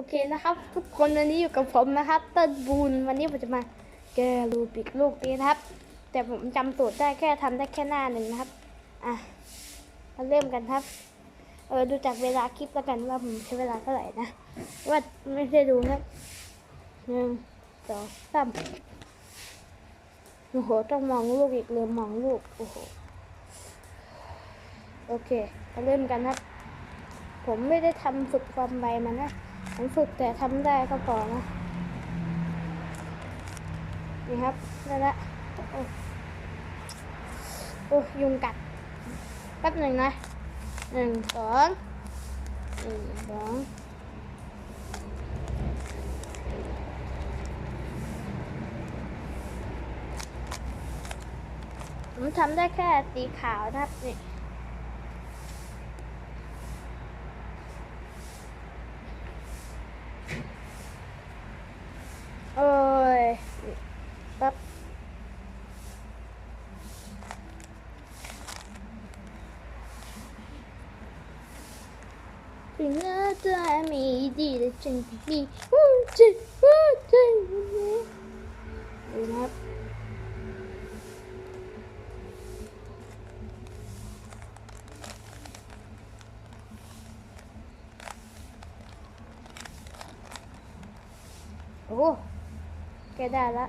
โอเคนะครับ ทุกคนวันนี้อยู่กับผมนะครับเติ้ลบูนวันนี้ผมจะมาแก้รูปิกลูกนี้นะครับ แต่ผมจำสูตรได้แค่ทำได้แค่หน้าหนึ่งนะครับ อะมาเริ่มกันครับ เออดูจากเวลาคลิปแล้วกันว่าผมใช้เวลาเท่าไหร่นะ ว่าไม่ได้ดูครับหนึ่งสองสามโอ้โหต้องมองลูกอีกเลยมองลูกโอ้โหโอเคมาเริ่มกันครับ ผมไม่ได้ทำฝึกความไวมันนะ ผมฝึกแต่ทำได้ก็พอนะ นี่ครับนั่นแหละโอ้โอ้ยุงกัดแป๊บหนึ่งนะหนึ่งสองหนึ่งสองผมทำได้แค่สีขาวนะครับนี่ เอ้ยแป๊บ ถึงอาจะมีดีแต่ฉันมีหัวใจหัวใจดูนะครับโอ้แกได้ละ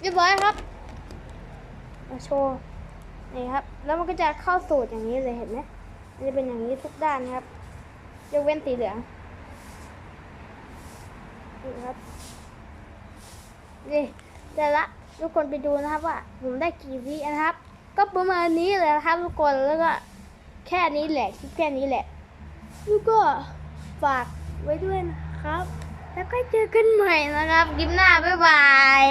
เรียบร้อยครับมาโชว์ นี่ครับ แล้วมันก็จะเข้าสูตรอย่างนี้เลยเห็นไหมนจะเป็นอย่างนี้ทุกด้านนะครับยกเว้นสีเหลืองนี่ครับนี่ได้ละทุกคนไปดูนะครับว่าผมได้กี่วินะครับ ก็ประมาณนี้เลยนะครับทุกคนแล้วก็แค่นี้แหละคลิปแค่นี้แหละแล้วก็ฝากไว้ด้วยนะครับ แล้วก็เจอกันใหม่นะครับคลิปหน้าบ๊ายบาย